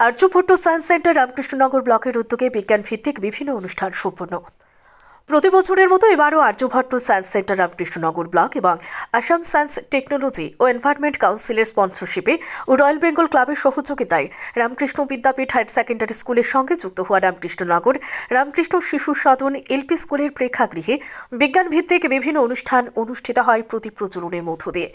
Aryabhata science centre Ramkrishnanagar ব্লকের উদ্যোগে বিজ্ঞান ভিত্তিক বিভিন্ন অনুষ্ঠান সম্পন্ন। প্রতি বছরের মতো এবারও Aryabhatta science centre Ramkrishnanagar block এবং আসাম সায়েন্স টেকনোলজি ও এনভায়রনমেন্ট কাউন্সিলের স্পন্সরশিপে ও রয়্যাল বেঙ্গল ক্লাবের সহযোগিতায় রামকৃষ্ণ বিদ্যাপীঠ হায়ার সেকেন্ডারি স্কুলের সঙ্গে যুক্ত হওয়া রামকৃষ্ণনগর, রামকৃষ্ণ শিশু সদন, এলপি স্কুলের প্রেক্ষাগৃহে বিজ্ঞান ভিত্তিক বিভিন্ন অনুষ্ঠান অনুষ্ঠিত হয় প্রতি প্রচলনের মধ্য দিয়ে।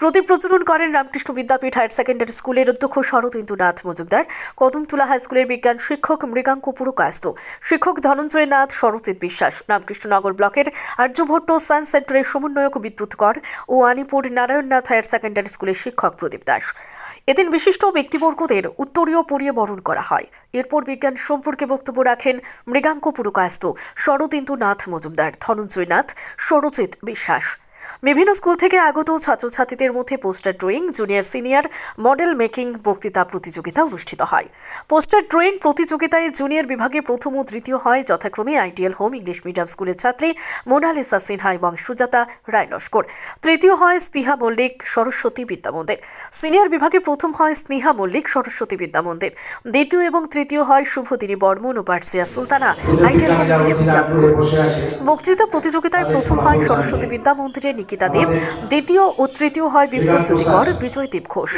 প্রদীপ প্রচলন করেন রামকৃষ্ণ বিদ্যাপীঠ হায়ার সেকেন্ডারি স্কুলের অধ্যক্ষ শরদিন্দুনাথ মজুমদার, কদমতুলা হাই স্কুলের বিজ্ঞান শিক্ষক মৃগাঙ্ক পুরকায়স্ত শিক্ষক ধনঞ্জয় নাথ সরজিৎ বিশ্বাস, রামকৃষ্ণনগর ব্লকের আর্যভট্ট সায়েন্স সেন্টারের সমন্বয়ক বিদ্যুৎ কর ও আনিপুর নারায়ণনাথ হায়ার সেকেন্ডারি স্কুলের শিক্ষক প্রদীপ দাস। এদিন বিশিষ্ট ব্যক্তিবর্গদের উত্তরীয় পরিয়ে বরণ করা হয়। এরপর বিজ্ঞান সম্পর্কে বক্তব্য রাখেন মৃগাঙ্ক পুরকায়স্ত শরদিন্দুনাথ মজুমদার, ধনঞ্জয় নাথ সরজিৎ বিশ্বাস। বিভিন্ন স্কুল থেকে আগত ছাত্রছাত্রীদের মধ্যে poster drawing junior senior model making বক্তৃতা প্রতিযোগিতা অনুষ্ঠিত হয়। পোস্টার ড্রয়িং প্রতিযোগিতায় জুনিয়র বিভাগে প্রথম ও তৃতীয় হয় যথাক্রমে আইডিয়াল হোম ইংলিশ মিডিয়াম স্কুলের ছাত্রী মোনালিসা সিনহা এবং সুজাতা রায় লস্কর। তৃতীয় হয় স্পৃহা মল্লিক সরস্বতী বিদ্যামন্দির সিনিয়র বিভাগে প্রথম হয় স্নেহা মল্লিক সরস্বতী বিদ্যামন্দির দ্বিতীয় এবং তৃতীয় হয় শুভদিনী বর্মন ও বার্সিয়া সুলতানা আইডিয়াল হোম বক্তৃতা প্রতিযোগিতায় প্রথম হয় সরস্বতী বিদ্যা মন্দিরের নিকিতা দেব। দ্বিতীয় ও তৃতীয় হয় বিপ্লব কর বিজয় দেব ঘোষ।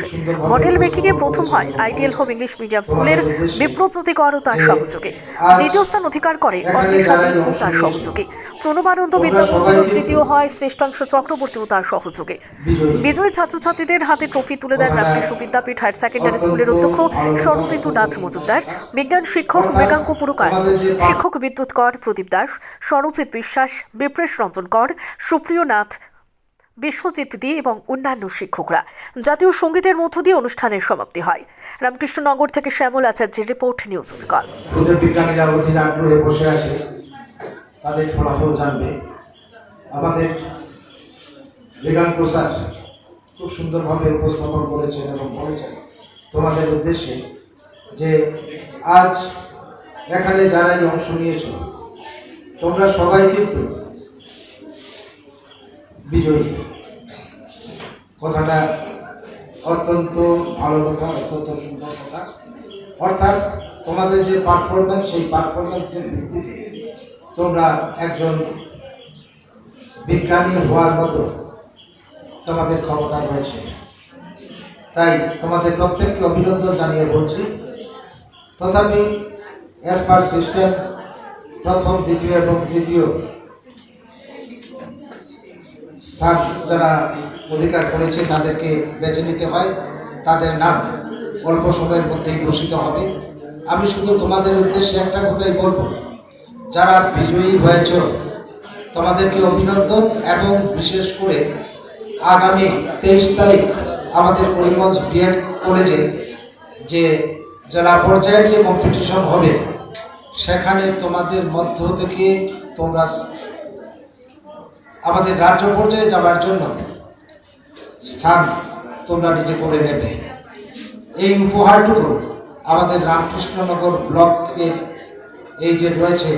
মডেল মেকিং এ প্রথম হয় আইডিয়াল হোম ইংলিশ মিডিয়াম স্কুলের বিপ্রজ্যোতি কর ও তার সহযোগে। দ্বিতীয় স্থান অধিকার করে অন্বেষা ও তার সহযোগে। প্রণবানন্দ ও তৃতীয় হয় শ্রেষ্ঠাংশ চক্রবর্তী ও তার সহযোগে। বিজয়ী। ছাত্রছাত্রীদের হাতে ট্রফি তুলে দেন রামকৃষ্ণ বিদ্যাপীঠ হায়ার সেকেন্ডারি স্কুলের অধ্যক্ষ শরদিতু নাথ মজুমদার বিজ্ঞান শিক্ষক মৃগাঙ্ক পুরকায় শিক্ষক বিদ্যুৎ কর প্রদীপ দাস সরজিৎ বিশ্বাস বিপ্রেশ রঞ্জন কর সুপ্রিয় নাথ বিশ্বজিৎ দে এবং অন্যান্য শিক্ষকরা। জাতীয় সঙ্গীতের মধ্য দিয়ে অনুষ্ঠানের সমাপ্তি হয়। রামকৃষ্ণনগর থেকে শ্যামল আচার্যের রিপোর্ট, নিউজ কল। বিজ্ঞানীরা অধীনে আগ্রহে বসে আছে। তাদের ফলাফল জানবে। আমাদের রেগান প্রসার খুব সুন্দরভাবে উপস্থাপন করেছেন এবং বলেছেন তোমাদের উদ্দেশ্যে যে আজ এখানে যারাই অংশ নিয়েছ, তোমরা সবাই কিন্তু বিজয়ী। কথাটা অত্যন্ত ভালো কথা, অত্যন্ত সুন্দর কথা। অর্থাৎ তোমাদের যে পারফরমেন্স সেই পারফরমেন্সের ভিত্তিতে তোমরা একজন বিজ্ঞানী হওয়ার মতো তোমাদের ক্ষমতা রয়েছে। তাই তোমাদের প্রত্যেককে অভিনন্দন জানিয়ে বলছি, তথাপি অ্যাজ পার সিস্টেম প্রথম, দ্বিতীয় এবং তৃতীয় স্থান যারা অধিকার করেছে তাদেরকে বেছে নিতে হয়। তাদের নাম অল্প সময়ের মধ্যেই ঘোষিত হবে। আমি শুধু তোমাদের উদ্দেশ্যে একটা কথাই বলব। যারা বিজয়ী হয়েছ, তোমাদেরকে অভিনন্দন এবং বিশেষ করে আগামী তেইশ তারিখ আমাদের করিমগঞ্জ বিএড কলেজে যে জেলা পর্যায়ের যে কম্পিটিশন হবে, সেখানে তোমাদের মধ্য থেকে তোমরা আমাদের রাজ্য পর্যায়ে যাবার জন্য স্থান তোমরা নিজে করে নেবে। এই উপহারটুকু আমাদের রামকৃষ্ণনগর ব্লকের এই যে রয়েছে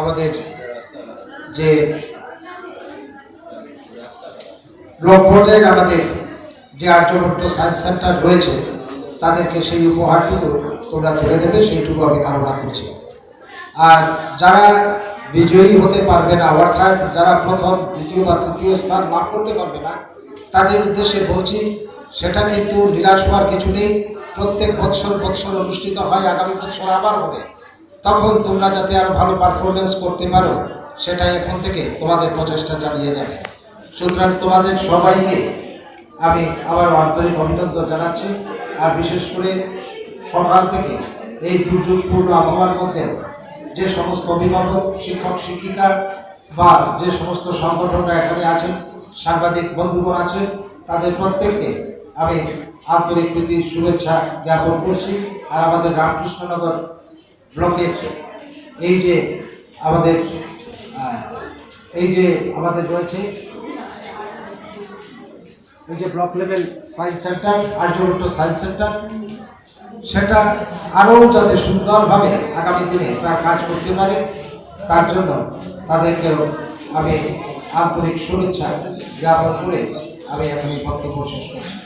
আমাদের যে ব্লক পর্যায়ের আমাদের যে আর্যভট্ট সায়েন্স সেন্টার রয়েছে, তাদেরকে সেই উপহারটুকু তোমরা তুলে দেবে, সেইটুকু আমি কামনা করছি। আর যারা বিজয়ী হতে পারবে না, অর্থাৎ যারা প্রথম, দ্বিতীয় বা তৃতীয় স্থান লাভ করতে পারবে না, তাদের উদ্দেশ্যে বলছি, সেটা কিন্তু নিরাশ হওয়ার কিছু নেই, প্রত্যেক বছর বছর অনুষ্ঠিত হয়, আগামী বছর আবার হবে। তখন তোমরা যাতে আরও ভালো পারফরমেন্স করতে পারো সেটা এখন থেকে তোমাদের প্রচেষ্টা চালিয়ে যাবে। সুতরাং তোমাদের সবাইকে আমি আবার আন্তরিক অভিনন্দন জানাচ্ছি, আর বিশেষ করে সকাল থেকে এই দুর্যোগপূর্ণ আবহাওয়ার মধ্যেও যে সমস্ত অভিভাবক, শিক্ষক, শিক্ষিকা বা যে সমস্ত সংগঠনরা এখানে আছেন, সাংবাদিক, বন্ধুগণ আছেন, তাদের প্রত্যেককে আমি আন্তরিক প্রীতির শুভেচ্ছা জ্ঞাপন করছি। আর আমাদের রামকৃষ্ণনগর ব্লকের এই যে আমাদের এই যে আমাদের রয়েছে, এই যে block level science centre Aryabhatta science centre সেটা আরও যাতে সুন্দরভাবে আগামী দিনে তার কাজ করতে পারে, তার জন্য তাদেরকেও আমি আন্তরিক শুভেচ্ছা জ্ঞাপন করে আমি এখন এই বক্তব্য শেষ করছি।